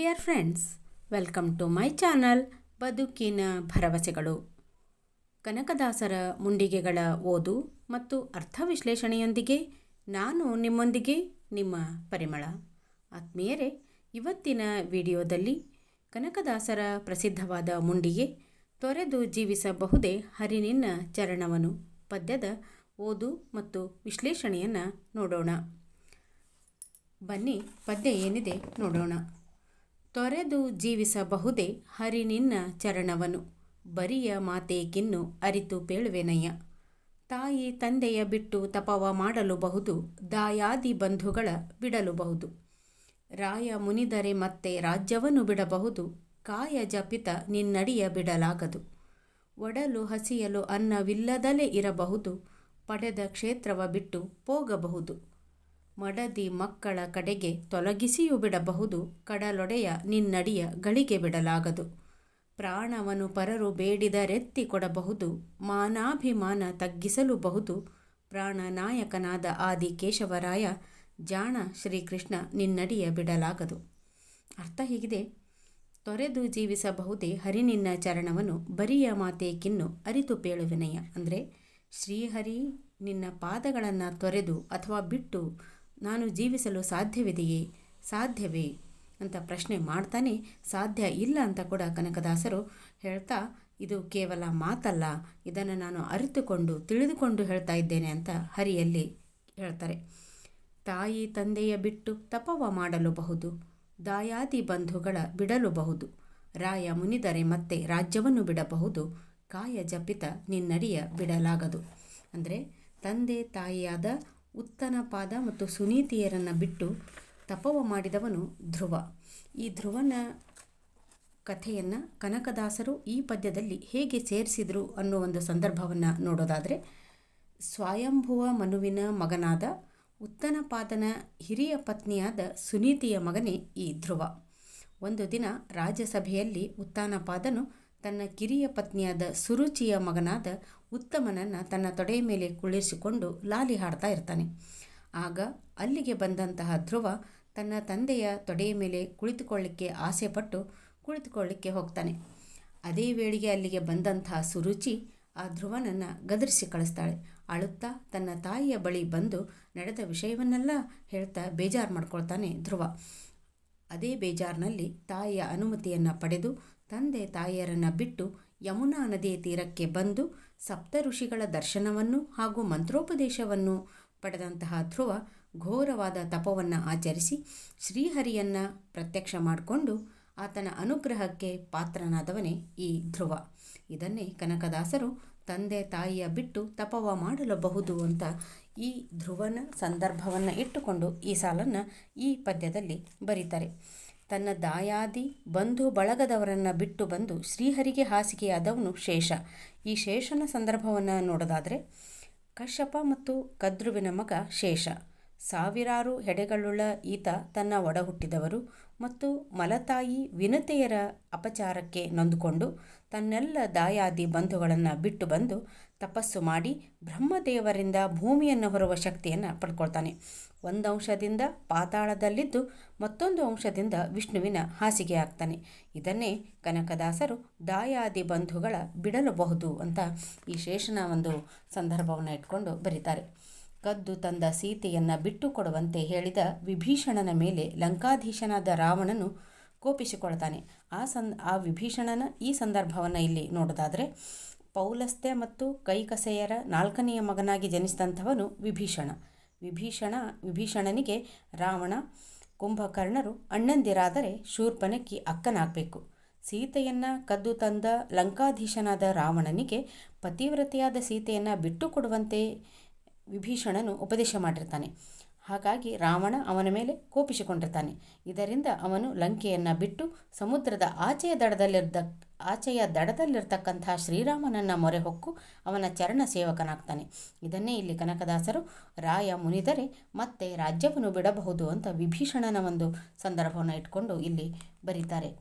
Dear friends welcome to my channel ಬದುಕಿನ ಭರವಸೆಗಳು ಕನಕದಾಸರ ಮುಂಡಿಗೆಗಳ ಓದು ಮತ್ತು ಅರ್ಥ ವಿಶ್ಲೇಷಣೆಯೊಂದಿಗೆ ನಾನು ನಿಮ್ಮೊಂದಿಗೆ ನಿಮ್ಮ ಪರಿಮಳ. ಆತ್ಮೀಯರೇ, ಇವತ್ತಿನ ವಿಡಿಯೋದಲ್ಲಿ ಕನಕದಾಸರ ಪ್ರಸಿದ್ಧವಾದ ಮುಂಡಿಗೆ ತೊರೆದು ಜೀವಿಸಬಹುದೇ ಹರಿನಿನ್ನ ಚರಣವನು ಪದ್ಯದ ಓದು ಮತ್ತು ವಿಶ್ಲೇಷಣೆಯನ್ನು ನೋಡೋಣ. ಬನ್ನಿ, ಪದ್ಯ ಏನಿದೆ ನೋಡೋಣ. ತೊರೆದು ಜೀವಿಸಬಹುದೇ ಹರಿನಿನ್ನ ಚರಣವನು. ಬರಿಯ ಮಾತೇಕಿನ್ನು ಅರಿತು ಪೇಳುವೆನಯ್ಯ ತಾಯಿ ತಂದೆಯ ಬಿಟ್ಟು ತಪವ ಮಾಡಲು ಬಹುದು ದಾಯಾದಿ ಬಂಧುಗಳ ಬಿಡಲುಬಹುದು. ರಾಯ ಮುನಿದರೆ ಮತ್ತೆ ರಾಜ್ಯವನ್ನು ಬಿಡಬಹುದು, ಕಾಯ ಜಪಿತ ನಿನ್ನಡಿಯ ಬಿಡಲಾಗದು. ಒಡಲು ಹಸಿಯಲು ಅನ್ನವಿಲ್ಲದಲೇ ಇರಬಹುದು, ಪಡೆದ ಕ್ಷೇತ್ರವ ಬಿಟ್ಟು ಹೋಗಬಹುದು ಮಡದಿ ಮಕ್ಕಳ ಕಡೆಗೆ ತೊಲಗಿಸಿಯೂ ಬಿಡಬಹುದು, ಕಡಲೊಡೆಯ ನಿನ್ನಡಿಯ ಗಳಿಗೆ ಬಿಡಲಾಗದು. ಪ್ರಾಣವನು ಪರರು ಬೇಡಿದರೆತ್ತಿ ಕೊಡಬಹುದು, ಮಾನಾಭಿಮಾನ ತಗ್ಗಿಸಲುಬಹುದು. ಪ್ರಾಣನಾಯಕನಾದ ಆದಿ ಕೇಶವರಾಯ ಜಾಣ ಶ್ರೀಕೃಷ್ಣ ನಿನ್ನಡಿಯ ಬಿಡಲಾಗದು. ಅರ್ಥ ಹೀಗಿದೆ? ತೊರೆದು ಜೀವಿಸಬಹುದೇ ಹರಿನಿನ್ನ ಚರಣವನ್ನು ಬರಿಯ ಮಾತೇಕಿನ್ನು ಅರಿತು ಪೇಳುವಿನಯ ಅಂದರೆ ಶ್ರೀಹರಿ ನಿನ್ನ ಪಾದಗಳನ್ನು ತೊರೆದು ಅಥವಾ ಬಿಟ್ಟು ನಾನು ಜೀವಿಸಲು ಸಾಧ್ಯವಿದೆಯೇ? ಸಾಧ್ಯವೇ? ಅಂತ ಪ್ರಶ್ನೆ ಮಾಡ್ತಾನೆ, ಸಾಧ್ಯ ಇಲ್ಲ ಅಂತ ಕೂಡ ಕನಕದಾಸರು ಹೇಳ್ತಾ, ಇದು ಕೇವಲ ಮಾತಲ್ಲ, ಇದನ್ನು ನಾನು ಅರಿತುಕೊಂಡು, ತಿಳಿದುಕೊಂಡು ಹೇಳ್ತಾ ಇದ್ದೇನೆ ಅಂತ ಹರಿಯಲ್ಲಿ ಹೇಳ್ತಾರೆ. ತಾಯಿ ತಂದೆಯ ಬಿಟ್ಟು ತಪವ ಮಾಡಲುಬಹುದು, ದಾಯಾದಿ ಬಂಧುಗಳ ಬಿಡಲುಬಹುದು, ರಾಯ ಮುನಿದರೆ ಮತ್ತೆ ರಾಜ್ಯವನ್ನು ಬಿಡಬಹುದು ಕಾಯ ಜಪಿತ ನಿನ್ನಡಿಯ ಬಿಡಲಾಗದು. ಅಂದರೆ ತಂದೆ ತಾಯಿಯಾದ ಉತ್ತನಪಾದ ಮತ್ತು ಸುನೀತಿಯರನ್ನು ಬಿಟ್ಟು ತಪವ ಮಾಡಿದವನು ಧ್ರುವ. ಈ ಧ್ರುವನ ಕಥೆಯನ್ನು ಕನಕದಾಸರು ಈ ಪದ್ಯದಲ್ಲಿ ಹೇಗೆ ಸೇರಿಸಿದರು ಅನ್ನೋ ಒಂದು ಸಂದರ್ಭವನ್ನು ನೋಡೋದಾದರೆ, ಸ್ವಯಂಭುವ ಮನುವಿನ ಮಗನಾದ ಉತ್ತನಪಾದನ ಹಿರಿಯ ಪತ್ನಿಯಾದ ಸುನೀತಿಯ ಮಗನೇ ಈ ಧ್ರುವ. ಒಂದು ದಿನ ರಾಜ್ಯಸಭೆಯಲ್ಲಿ ಉತ್ತಾನಪಾದನು ತನ್ನ ಕಿರಿಯ ಪತ್ನಿಯಾದ ಸುರುಚಿಯ ಮಗನಾದ ಉತ್ತಮನನ್ನು ತನ್ನ ತೊಡೆಯ ಮೇಲೆ ಕುಳಿರಿಸಿಕೊಂಡು ಲಾಲಿ ಹಾಡ್ತಾ ಇರ್ತಾನೆ. ಆಗ ಅಲ್ಲಿಗೆ ಬಂದಂತಹ ಧ್ರುವ ತನ್ನ ತಂದೆಯ ತೊಡೆಯ ಮೇಲೆ ಕುಳಿತುಕೊಳ್ಳಿಕ್ಕೆ ಆಸೆಪಟ್ಟು ಕುಳಿತುಕೊಳ್ಳಿಕ್ಕೆ ಹೋಗ್ತಾನೆ. ಅದೇ ವೇಳೆಗೆ ಅಲ್ಲಿಗೆ ಬಂದಂತಹ ಸುರುಚಿ ಆ ಧ್ರುವನನ್ನು ಗದರಿಸಿ ಕಳಿಸ್ತಾಳೆ. ಅಳುತ್ತಾ ತನ್ನ ತಾಯಿಯ ಬಳಿ ಬಂದು ನಡೆದ ವಿಷಯವನ್ನೆಲ್ಲ ಹೇಳ್ತಾ ಬೇಜಾರು ಮಾಡ್ಕೊಳ್ತಾನೆ ಧ್ರುವ. ಅದೇ ಬೇಜಾರಿನಲ್ಲಿ ತಾಯಿಯ ಅನುಮತಿಯನ್ನು ಪಡೆದು ತಂದೆ ತಾಯಿಯರನ್ನು ಬಿಟ್ಟು ಯಮುನಾ ನದಿಯ ತೀರಕ್ಕೆ ಬಂದು ಸಪ್ತ ಋಷಿಗಳ ದರ್ಶನವನ್ನು ಹಾಗೂ ಮಂತ್ರೋಪದೇಶವನ್ನು ಪಡೆದಂತಹ ಧ್ರುವ ಘೋರವಾದ ತಪವನ್ನು ಆಚರಿಸಿ ಶ್ರೀಹರಿಯನ್ನು ಪ್ರತ್ಯಕ್ಷ ಮಾಡಿಕೊಂಡು ಆತನ ಅನುಗ್ರಹಕ್ಕೆ ಪಾತ್ರನಾದವನೇ ಈ ಧ್ರುವ. ಇದನ್ನೇ ಕನಕದಾಸರು ತಂದೆ ತಾಯಿಯ ಬಿಟ್ಟು ತಪವ ಮಾಡಲಬಹುದು ಅಂತ ಈ ಧ್ರುವನ ಸಂದರ್ಭವನ್ನು ಇಟ್ಟುಕೊಂಡು ಈ ಸಾಲನ್ನು ಈ ಪದ್ಯದಲ್ಲಿ ಬರೀತಾರೆ. ತನ್ನ ದಾಯಾದಿ ಬಂಧು ಬಳಗದವರನ್ನು ಬಿಟ್ಟು ಬಂದು ಶ್ರೀಹರಿಗೆ ಹಾಸಿಗೆಯಾದವನು ಶೇಷ. ಈ ಶೇಷನ ಸಂದರ್ಭವನ್ನು ನೋಡೋದಾದರೆ ಕಶ್ಯಪ ಮತ್ತು ಕದ್ರುವಿನ ಮಗ ಶೇಷ. ಸಾವಿರಾರು ಹೆಡೆಗಳುಳ್ಳ ಈತ ತನ್ನ ಒಡ ಹುಟ್ಟಿದವರು ಮತ್ತು ಮಲತಾಯಿ ವಿನತೆಯರ ಅಪಚಾರಕ್ಕೆ ನೊಂದುಕೊಂಡು ತನ್ನೆಲ್ಲ ದಾಯಾದಿ ಬಂಧುಗಳನ್ನು ಬಿಟ್ಟು ಬಂದು ತಪಸ್ಸು ಮಾಡಿ ಬ್ರಹ್ಮದೇವರಿಂದ ಭೂಮಿಯನ್ನು ಹೊರುವ ಶಕ್ತಿಯನ್ನು ಪಡ್ಕೊಳ್ತಾನೆ. ಒಂದು ಅಂಶದಿಂದ ಪಾತಾಳದಲ್ಲಿದ್ದು ಮತ್ತೊಂದು ಅಂಶದಿಂದ ವಿಷ್ಣುವಿನ ಹಾಸಿಗೆಯಾಗ್ತಾನೆ ಇದನ್ನೇ ಕನಕದಾಸರು ದಾಯಾದಿ ಬಂಧುಗಳ ಬಿಡಲಬಹುದು ಅಂತ ಈ ಶೇಷನ ಒಂದು ಸಂದರ್ಭವನ್ನು ಇಟ್ಕೊಂಡು ಬರೀತಾರೆ. ಕದ್ದು ತಂದ ಸೀತೆಯನ್ನು ಬಿಟ್ಟು ಕೊಡುವಂತೆ ಹೇಳಿದ ವಿಭೀಷಣನ ಮೇಲೆ ಲಂಕಾಧೀಶನಾದ ರಾವಣನು ಕೋಪಿಸಿಕೊಳ್ತಾನೆ. ಆ ಸಂ, ಆ ವಿಭೀಷಣನ ಈ ಸಂದರ್ಭವನ್ನು ಇಲ್ಲಿ ನೋಡೋದಾದರೆ ಪೌಲಸ್ತ್ಯ ಮತ್ತು ಕೈಕಸೆಯರ ನಾಲ್ಕನೆಯ ಮಗನಾಗಿ ಜನಿಸಿದಂಥವನು ವಿಭೀಷಣ. ವಿಭೀಷಣ, ವಿಭೀಷಣನಿಗೆ ರಾವಣ, ಕುಂಭಕರ್ಣರು ಅಣ್ಣಂದಿರಾದರೆ ಶೂರ್ಪನಕ್ಕಿ ಅಕ್ಕನಾಗಬೇಕು. ಸೀತೆಯನ್ನು ಕದ್ದು ತಂದ ಲಂಕಾಧೀಶನಾದ ರಾವಣನಿಗೆ ಪತಿವ್ರತೆಯಾದ ಸೀತೆಯನ್ನು ಬಿಟ್ಟು ಕೊಡುವಂತೆ ವಿಭೀಷಣನು ಉಪದೇಶ ಮಾಡಿರ್ತಾನೆ. ಹಾಗಾಗಿ ರಾವಣ ಅವನ ಮೇಲೆ ಕೋಪಿಸಿಕೊಂಡಿರ್ತಾನೆ. ಇದರಿಂದ ಅವನು ಲಂಕೆಯನ್ನು ಬಿಟ್ಟು ಸಮುದ್ರದ ಆಚೆಯ ದಡದಲ್ಲಿರ್ದ, ಆಚೆಯ ದಡದಲ್ಲಿರ್ತಕ್ಕಂಥ ಶ್ರೀರಾಮನನ್ನು ಮೊರೆ ಹೊಕ್ಕು ಅವನ ಚರಣ ಸೇವಕನಾಗ್ತಾನೆ. ಇದನ್ನೇ ಇಲ್ಲಿ ಕನಕದಾಸರು ರಾಯ ಮುನಿದರೆ ಮತ್ತೆ ರಾಜ್ಯವನ್ನು ಬಿಡಬಹುದು ಅಂತ ವಿಭೀಷಣನ ಒಂದು ಸಂದರ್ಭವನ್ನು ಇಟ್ಕೊಂಡು ಇಲ್ಲಿ ಬರೀತಾರೆ.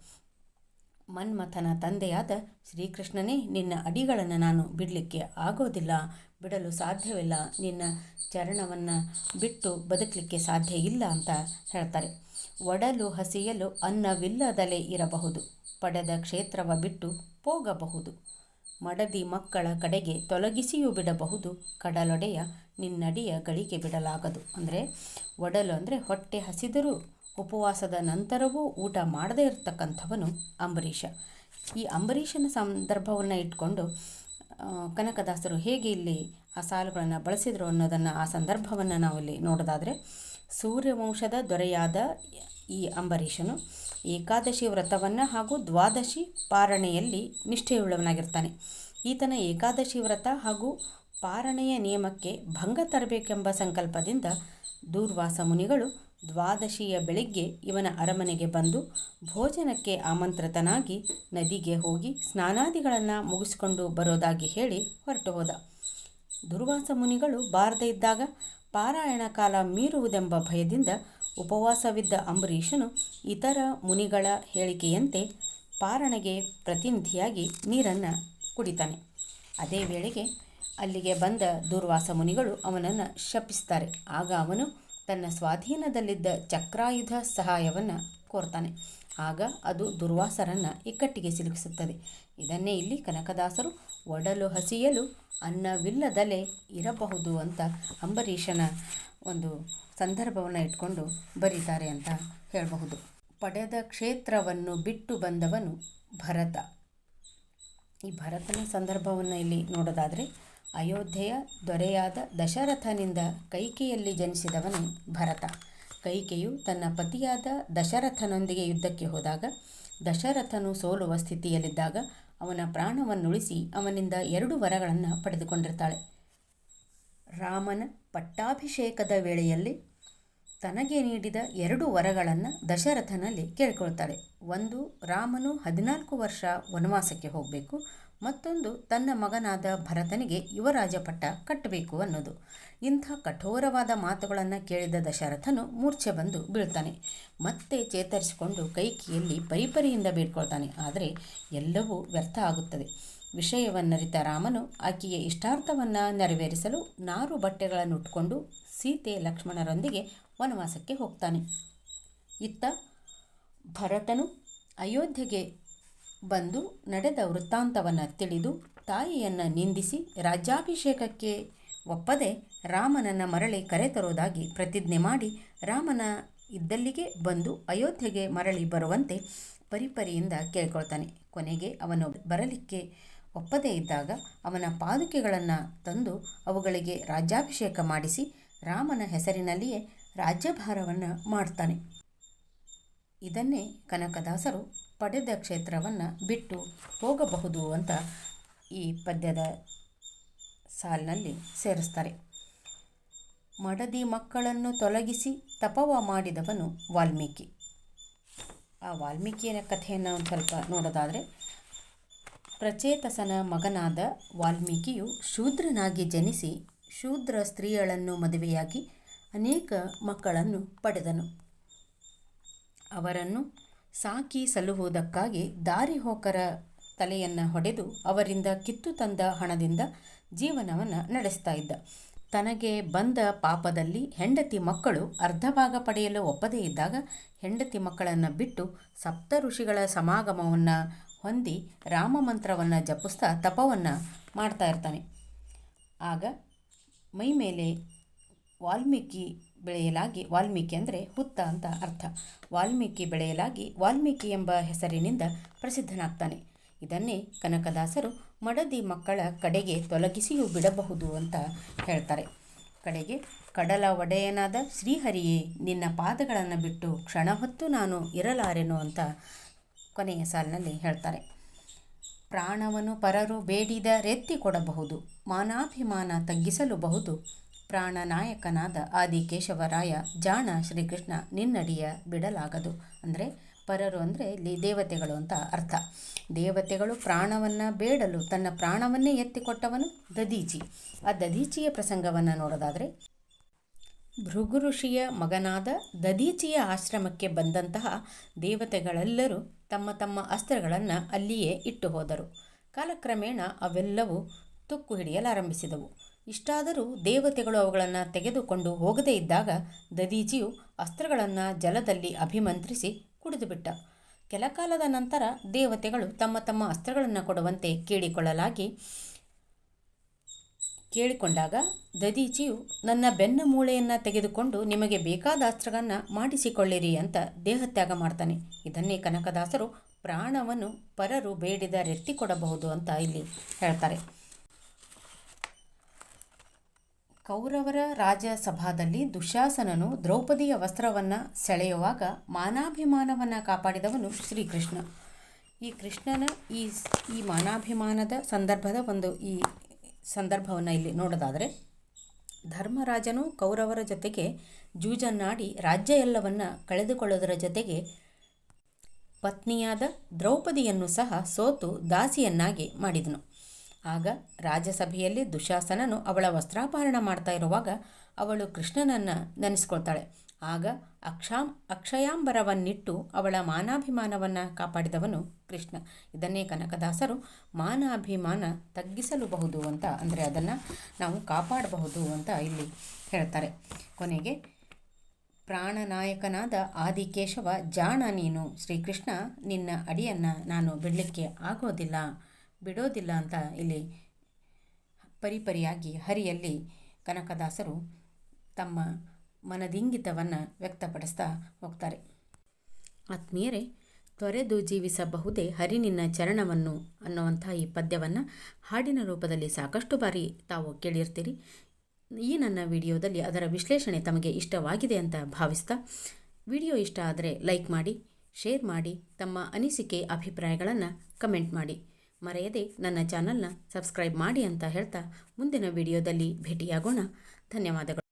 ಮನ್ಮಥನ ತಂದೆಯಾದ ಶ್ರೀಕೃಷ್ಣನೇ ನಿನ್ನ ಅಡಿಗಳನ್ನು ನಾನು ಬಿಡಲಿಕ್ಕೆ ಆಗೋದಿಲ್ಲ. ಬಿಡಲು ಸಾಧ್ಯವಿಲ್ಲ. ನಿನ್ನ ಚರಣವನ್ನು ಬಿಟ್ಟು ಬದುಕಲಿಕ್ಕೆ ಸಾಧ್ಯ ಇಲ್ಲ ಅಂತ ಹೇಳ್ತಾರೆ. ಒಡಲು ಹಸಿಯಲು ಅನ್ನವಿಲ್ಲದಲೇ ಇರಬಹುದು. ಪಡೆದ ಕ್ಷೇತ್ರವ ಬಿಟ್ಟು ಹೋಗಬಹುದು. ಮಡದಿ ಮಕ್ಕಳ ಕಡೆಗೆ ತೊಲಗಿಸಿಯೂ ಬಿಡಬಹುದು. ಕಡಲೊಡೆಯ ನಿನ್ನಡಿಯ ಗಳಿಗೆ ಬಿಡಲಾಗದು. ಅಂದರೆ ಒಡಲು ಅಂದರೆ ಹೊಟ್ಟೆ ಹಸಿದರೂ ಉಪವಾಸದ ನಂತರವೂ ಊಟ ಮಾಡದೇ ಇರತಕ್ಕಂಥವನು ಅಂಬರೀಷ. ಈ ಅಂಬರೀಷನ ಸಂದರ್ಭವನ್ನು ಇಟ್ಕೊಂಡು ಕನಕದಾಸರು ಹೇಗೆ ಇಲ್ಲಿ ಆ ಸಾಲುಗಳನ್ನು ಬಳಸಿದರು ಅನ್ನೋದನ್ನು ಆ ಸಂದರ್ಭವನ್ನು ನಾವಿಲ್ಲಿ ನೋಡೋದಾದರೆ, ಸೂರ್ಯವಂಶದ ದೊರೆಯಾದ ಈ ಅಂಬರೀಷನು ಏಕಾದಶಿ ವ್ರತವನ್ನು ಹಾಗೂ ದ್ವಾದಶಿ ಪಾರಣೆಯಲ್ಲಿ ನಿಷ್ಠೆಯುಳ್ಳವನಾಗಿರ್ತಾನೆ. ಈತನ ಏಕಾದಶಿ ವ್ರತ ಹಾಗೂ ಪಾರಣೆಯ ನಿಯಮಕ್ಕೆ ಭಂಗ ತರಬೇಕೆಂಬ ಸಂಕಲ್ಪದಿಂದ ದೂರ್ವಾಸ ಮುನಿಗಳು ದ್ವಾದಶಿಯ ಬೆಳಿಗ್ಗೆ ಇವನ ಅರಮನೆಗೆ ಬಂದು ಭೋಜನಕ್ಕೆ ಆಮಂತ್ರಿತನಾಗಿ ನದಿಗೆ ಹೋಗಿ ಸ್ನಾನಾದಿಗಳನ್ನು ಮುಗಿಸಿಕೊಂಡು ಬರೋದಾಗಿ ಹೇಳಿ ಹೊರಟು ಹೋದ. ದುರ್ವಾಸ ಮುನಿಗಳು ಬಾರದೆ ಇದ್ದಾಗ ಪಾರಾಯಣ ಕಾಲ ಮೀರುವುದೆಂಬ ಭಯದಿಂದ ಉಪವಾಸವಿದ್ದ ಅಂಬರೀಷನು ಇತರ ಮುನಿಗಳ ಹೇಳಿಕೆಯಂತೆ ಪಾರಣೆಗೆ ಪ್ರತಿನಿಧಿಯಾಗಿ ನೀರನ್ನು ಕುಡಿತಾನೆ. ಅದೇ ವೇಳೆಗೆ ಅಲ್ಲಿಗೆ ಬಂದ ದುರ್ವಾಸ ಮುನಿಗಳು ಅವನನ್ನು ಶಪಿಸ್ತಾರೆ. ಆಗ ಅವನು ತನ್ನ ಸ್ವಾಧೀನದಲ್ಲಿದ್ದ ಚಕ್ರಾಯುಧ ಸಹಾಯವನ್ನು ಕೋರ್ತಾನೆ. ಆಗ ಅದು ದುರ್ವಾಸರನ್ನು ಇಕ್ಕಟ್ಟಿಗೆ ಸಿಲುಕಿಸುತ್ತದೆ. ಇದನ್ನೇ ಇಲ್ಲಿ ಕನಕದಾಸರು ಒಡಲು ಹಸಿಯಲು ಅನ್ನವಿಲ್ಲದಲೇ ಇರಬಹುದು ಅಂತ ಅಂಬರೀಷನ ಒಂದು ಸಂದರ್ಭವನ್ನು ಇಟ್ಕೊಂಡು ಬರೀತಾರೆ ಅಂತ ಹೇಳಬಹುದು. ಪಡೆದ ಕ್ಷೇತ್ರವನ್ನು ಬಿಟ್ಟು ಬಂದವನು ಭರತ. ಈ ಭರತನ ಸಂದರ್ಭವನ್ನು ಇಲ್ಲಿ ನೋಡೋದಾದರೆ ಅಯೋಧ್ಯೆಯ ದೊರೆಯಾದ ದಶರಥನಿಂದ ಕೈಕೆಯಲ್ಲಿ ಜನಿಸಿದವನೇ ಭರತ. ಕೈಕೆಯು ತನ್ನ ಪತಿಯಾದ ದಶರಥನೊಂದಿಗೆ ಯುದ್ಧಕ್ಕೆ ಹೋದಾಗ, ದಶರಥನು ಸೋಲುವ ಸ್ಥಿತಿಯಲ್ಲಿದ್ದಾಗ ಅವನ ಪ್ರಾಣವನ್ನುಳಿಸಿ ಅವನಿಂದ ಎರಡು ವರಗಳನ್ನು ಪಡೆದುಕೊಂಡಿರ್ತಾಳೆ. ರಾಮನ ಪಟ್ಟಾಭಿಷೇಕದ ವೇಳೆಯಲ್ಲಿ ತನಗೆ ನೀಡಿದ ಎರಡು ವರಗಳನ್ನು ದಶರಥನಲ್ಲಿ ಕೇಳಿಕೊಳ್ತಾಳೆ. ಒಂದು, ರಾಮನು ಹದಿನಾಲ್ಕು ವರ್ಷ ವನವಾಸಕ್ಕೆ ಹೋಗಬೇಕು. ಮತ್ತೊಂದು, ತನ್ನ ಮಗನಾದ ಭರತನಿಗೆ ಯುವರಾಜ ಪಟ್ಟ ಕಟ್ಟಬೇಕು ಅನ್ನೋದು. ಇಂಥ ಕಠೋರವಾದ ಮಾತುಗಳನ್ನು ಕೇಳಿದ ದಶರಥನು ಮೂರ್ಛೆ ಬಂದು ಬೀಳ್ತಾನೆ. ಮತ್ತೆ ಚೇತರಿಸಿಕೊಂಡು ಕೈಕಿಯಲ್ಲಿ ಪರಿಪರಿಯಿಂದ ಬೇಡ್ಕೊಳ್ತಾನೆ ಆದರೆ ಎಲ್ಲವೂ ವ್ಯರ್ಥ ಆಗುತ್ತದೆ. ವಿಷಯವನ್ನರಿತ ರಾಮನು ಆಕೆಯ ಇಷ್ಟಾರ್ಥವನ್ನು ನೆರವೇರಿಸಲು ನಾರು ಬಟ್ಟೆಗಳನ್ನು ಉಟ್ಕೊಂಡು ಸೀತೆ ಲಕ್ಷ್ಮಣರೊಂದಿಗೆ ವನವಾಸಕ್ಕೆ ಹೋಗ್ತಾನೆ. ಇತ್ತ ಭರತನು ಅಯೋಧ್ಯೆಗೆ ಬಂದು ನಡೆದ ವೃತ್ತಾಂತವನ್ನು ತಿಳಿದು ತಾಯಿಯನ್ನು ನಿಂದಿಸಿ ರಾಜ್ಯಾಭಿಷೇಕಕ್ಕೆ ಒಪ್ಪದೆ ರಾಮನನ್ನು ಮರಳಿ ಕರೆತರೋದಾಗಿ ಪ್ರತಿಜ್ಞೆ ಮಾಡಿ ರಾಮನ ಇದ್ದಲ್ಲಿಗೆ ಬಂದು ಅಯೋಧ್ಯೆಗೆ ಮರಳಿ ಬರುವಂತೆ ಪರಿಪರಿಯಿಂದ ಕೇಳ್ಕೊಳ್ತಾನೆ. ಕೊನೆಗೆ ಅವನು ಬರಲಿಕ್ಕೆ ಒಪ್ಪದೇ ಇದ್ದಾಗ ಅವನ ಪಾದುಕೆಗಳನ್ನು ತಂದು ಅವುಗಳಿಗೆ ರಾಜ್ಯಾಭಿಷೇಕ ಮಾಡಿಸಿ ರಾಮನ ಹೆಸರಿನಲ್ಲಿಯೇ ರಾಜ್ಯಭಾರವನ್ನು ಮಾಡ್ತಾನೆ. ಇದನ್ನೇ ಕನಕದಾಸರು ಪಡೆದ ಕ್ಷೇತ್ರವನ್ನು ಬಿಟ್ಟು ಹೋಗಬಹುದು ಅಂತ ಈ ಪದ್ಯದ ಸಾಲಿನಲ್ಲಿ ಸೇರಿಸ್ತಾರೆ. ಮಡದಿ ಮಕ್ಕಳನ್ನು ತೊಲಗಿಸಿ ತಪವ ಮಾಡಿದವನು ವಾಲ್ಮೀಕಿ. ಆ ವಾಲ್ಮೀಕಿಯ ಕಥೆಯನ್ನು ಒಂದು ಸ್ವಲ್ಪ ನೋಡೋದಾದರೆ, ಪ್ರಚೇತಸನ ಮಗನಾದ ವಾಲ್ಮೀಕಿಯು ಶೂದ್ರನಾಗಿ ಜನಿಸಿ ಶೂದ್ರ ಸ್ತ್ರೀಯಳನ್ನು ಮದುವೆಯಾಗಿ ಅನೇಕ ಮಕ್ಕಳನ್ನು ಪಡೆದನು. ಅವರನ್ನು ಸಾಕಿ ಸಲ್ಲುವುದಕ್ಕಾಗಿ ದಾರಿಹೋಕರ ತಲೆಯನ್ನು ಹೊಡೆದು ಅವರಿಂದ ಕಿತ್ತು ತಂದ ಹಣದಿಂದ ಜೀವನವನ್ನು ನಡೆಸ್ತಾ ಇದ್ದ. ತನಗೆ ಬಂದ ಪಾಪದಲ್ಲಿ ಹೆಂಡತಿ ಮಕ್ಕಳು ಅರ್ಧ ಭಾಗ ಪಡೆಯಲು ಒಪ್ಪದೇ ಇದ್ದಾಗ ಹೆಂಡತಿ ಮಕ್ಕಳನ್ನು ಬಿಟ್ಟು ಸಪ್ತ ಋಷಿಗಳ ಸಮಾಗಮವನ್ನು ಹೊಂದಿ ರಾಮ ಮಂತ್ರವನ್ನು ಜಪಿಸ್ತಾ ತಪವನ್ನು ಮಾಡ್ತಾ ಇರ್ತಾನೆ. ಆಗ ಮೈ ಮೇಲೆ ವಾಲ್ಮೀಕಿ ಬೆಳೆಯಲಾಗಿ ವಾಲ್ಮೀಕಿ ಅಂದರೆ ಹುತ್ತ ಅಂತ ಅರ್ಥ. ವಾಲ್ಮೀಕಿ ಬೆಳೆಯಲಾಗಿ ವಾಲ್ಮೀಕಿ ಎಂಬ ಹೆಸರಿನಿಂದ ಪ್ರಸಿದ್ಧನಾಗ್ತಾನೆ. ಇದನ್ನೇ ಕನಕದಾಸರು ಮಡದಿ ಮಕ್ಕಳ ಕಡೆಗೆ ತೊಲಗಿಸಿಯೂ ಬಿಡಬಹುದು ಅಂತ ಹೇಳ್ತಾರೆ. ಕಡೆಗೆ ಕಡಲ ಒಡೆಯನಾದ ಶ್ರೀಹರಿಯೇ, ನಿನ್ನ ಪಾದಗಳನ್ನು ಬಿಟ್ಟು ಕ್ಷಣ ಹೊತ್ತು ನಾನು ಇರಲಾರೆನು ಅಂತ ಕೊನೆಯ ಸಾಲಿನಲ್ಲಿ ಹೇಳ್ತಾರೆ. ಪ್ರಾಣವನ್ನು ಪರರು ಬೇಡಿದ ರೆತ್ತಿ ಕೊಡಬಹುದು, ಮಾನಾಭಿಮಾನ ತಗ್ಗಿಸಲುಬಹುದು ಪ್ರಾಣನಾಯಕನಾದ ಆದಿಕೇಶವರಾಯ ಜಾಣ ಶ್ರೀಕೃಷ್ಣ ನಿನ್ನಡಿಯ ಬಿಡಲಾಗದು. ಅಂದರೆ ಪರರು ಅಂದರೆ ಇಲ್ಲಿ ದೇವತೆಗಳು ಅಂತ ಅರ್ಥ. ದೇವತೆಗಳು ಪ್ರಾಣವನ್ನು ಬೇಡಲು ತನ್ನ ಪ್ರಾಣವನ್ನೇ ಎತ್ತಿಕೊಟ್ಟವನು ದದೀಚಿ ಆ ದದೀಚಿಯ ಪ್ರಸಂಗವನ್ನು ನೋಡೋದಾದರೆ ಭೃಗು ಋಷಿಯ ಮಗನಾದ ದದೀಚಿಯ ಆಶ್ರಮಕ್ಕೆ ಬಂದಂತಹ ದೇವತೆಗಳೆಲ್ಲರೂ ತಮ್ಮ ತಮ್ಮ ಅಸ್ತ್ರಗಳನ್ನು ಅಲ್ಲಿಯೇ ಇಟ್ಟು ಹೋದರು. ಕಾಲಕ್ರಮೇಣ ಅವೆಲ್ಲವೂ ತುಕ್ಕು ಹಿಡಿಯಲಾರಂಭಿಸಿದವು. ಇಷ್ಟಾದರೂ ದೇವತೆಗಳು ಅವುಗಳನ್ನು ತೆಗೆದುಕೊಂಡು ಹೋಗದೇ ಇದ್ದಾಗ ದದೀಜಿಯು ಅಸ್ತ್ರಗಳನ್ನು ಜಲದಲ್ಲಿ ಅಭಿಮಂತ್ರಿಸಿ ಕುಡಿದುಬಿಟ್ಟ. ಕೆಲಕಾಲದ ನಂತರ ದೇವತೆಗಳು ತಮ್ಮ ತಮ್ಮ ಅಸ್ತ್ರಗಳನ್ನು ಕೊಡುವಂತೆ ಕೇಳಿಕೊಳ್ಳಲಾಗಿ ಕೇಳಿಕೊಂಡಾಗ ದದೀಚಿಯು ನನ್ನ ಬೆನ್ನ ಮೂಳೆಯನ್ನು ತೆಗೆದುಕೊಂಡು ನಿಮಗೆ ಬೇಕಾದ ಅಸ್ತ್ರಗಳನ್ನು ಮಾಡಿಸಿಕೊಳ್ಳಿರಿ ಅಂತ ದೇಹತ್ಯಾಗ ಮಾಡ್ತಾನೆ. ಇದನ್ನೇ ಕನಕದಾಸರು ಪ್ರಾಣವನ್ನು ಪರರು ಬೇಡಿದ ರೆತ್ತಿ ಕೊಡಬಹುದು ಅಂತ ಇಲ್ಲಿ ಹೇಳ್ತಾರೆ. ಕೌರವರ ರಾಜಸಭಾದಲ್ಲಿ ದುಶಾಸನನು ದ್ರೌಪದಿಯ ವಸ್ತ್ರವನ್ನು ಸೆಳೆಯುವಾಗ ಮಾನಾಭಿಮಾನವನ್ನು ಕಾಪಾಡಿದವನು ಶ್ರೀಕೃಷ್ಣ. ಈ ಕೃಷ್ಣನ ಈ ಈ ಮಾನಾಭಿಮಾನದ ಸಂದರ್ಭದ ಒಂದು ಈ ಸಂದರ್ಭವನ್ನು ಇಲ್ಲಿ ನೋಡೋದಾದರೆ, ಧರ್ಮರಾಜನು ಕೌರವರ ಜೊತೆಗೆ ಜೂಜನ್ನಾಡಿ ರಾಜ್ಯ ಎಲ್ಲವನ್ನು ಕಳೆದುಕೊಳ್ಳೋದರ ಜೊತೆಗೆ ಪತ್ನಿಯಾದ ದ್ರೌಪದಿಯನ್ನು ಸಹ ಸೋತು ದಾಸಿಯನ್ನಾಗಿ ಮಾಡಿದನು. ಆಗ ರಾಜಸಭೆಯಲ್ಲಿ ದುಶಾಸನನು ಅವಳ ವಸ್ತ್ರಾಪಹರಣ ಮಾಡ್ತಾ ಇರುವಾಗ ಅವಳು ಕೃಷ್ಣನನ್ನು ನೆನೆಸ್ಕೊಳ್ತಾಳೆ. ಆಗ ಅಕ್ಷಾಂ, ಅಕ್ಷಯಾಂಬರವನ್ನಿಟ್ಟು ಅವಳ ಮಾನಾಭಿಮಾನವನ್ನು ಕಾಪಾಡಿದವನು ಕೃಷ್ಣ. ಇದನ್ನೇ ಕನಕದಾಸರು ಮಾನಾಭಿಮಾನ ತಗ್ಗಿಸಲುಬಹುದು ಅಂತ, ಅಂದರೆ ಅದನ್ನು ನಾವು ಕಾಪಾಡಬಹುದು ಅಂತ ಇಲ್ಲಿ ಹೇಳ್ತಾರೆ. ಕೊನೆಗೆ, ಪ್ರಾಣನಾಯಕನಾದ ಆದಿಕೇಶವ, ಜಾಣ ನೀನು, ಶ್ರೀಕೃಷ್ಣ, ನಿನ್ನ ಅಡಿಯನ್ನು ನಾನು ಬಿಡಲಿಕ್ಕೆ ಆಗೋದಿಲ್ಲ. ಬಿಡೋದಿಲ್ಲ ಅಂತ ಇಲ್ಲಿ ಪರಿಪರಿಯಾಗಿ ಹರಿಯಲ್ಲಿ ಕನಕದಾಸರು ತಮ್ಮ ಮನದಿಂಗಿತವನ್ನು ವ್ಯಕ್ತಪಡಿಸ್ತಾ ಹೋಗ್ತಾರೆ. ಆತ್ಮೀಯರೇ, ತೊರೆದು ಜೀವಿಸಬಹುದೇ ಹರಿ ನಿನ್ನ ಚರಣವನ್ನು ಅನ್ನುವಂಥ ಈ ಪದ್ಯವನ್ನು? ಹಾಡಿನ ರೂಪದಲ್ಲಿ ಸಾಕಷ್ಟು ಬಾರಿ ತಾವು ಕೇಳಿರ್ತೀರಿ. ಈ ನನ್ನ ವಿಡಿಯೋದಲ್ಲಿ ಅದರ ವಿಶ್ಲೇಷಣೆ ತಮಗೆ ಇಷ್ಟವಾಗಿದೆ ಅಂತ ಭಾವಿಸ್ತಾ ವಿಡಿಯೋ ಇಷ್ಟ ಆದರೆ ಲೈಕ್ ಮಾಡಿ, ಶೇರ್ ಮಾಡಿ, ತಮ್ಮ ಅನಿಸಿಕೆ, ಅಭಿಪ್ರಾಯಗಳನ್ನು ಕಮೆಂಟ್ ಮಾಡಿ. ಮರೆಯದೆ ನನ್ನ ಚಾನಲ್ನ ಸಬ್ಸ್ಕ್ರೈಬ್ ಮಾಡಿ ಅಂತ ಹೇಳ್ತಾ ಮುಂದಿನ ವಿಡಿಯೋದಲ್ಲಿ ಭೇಟಿಯಾಗೋಣ. ಧನ್ಯವಾದಗಳು.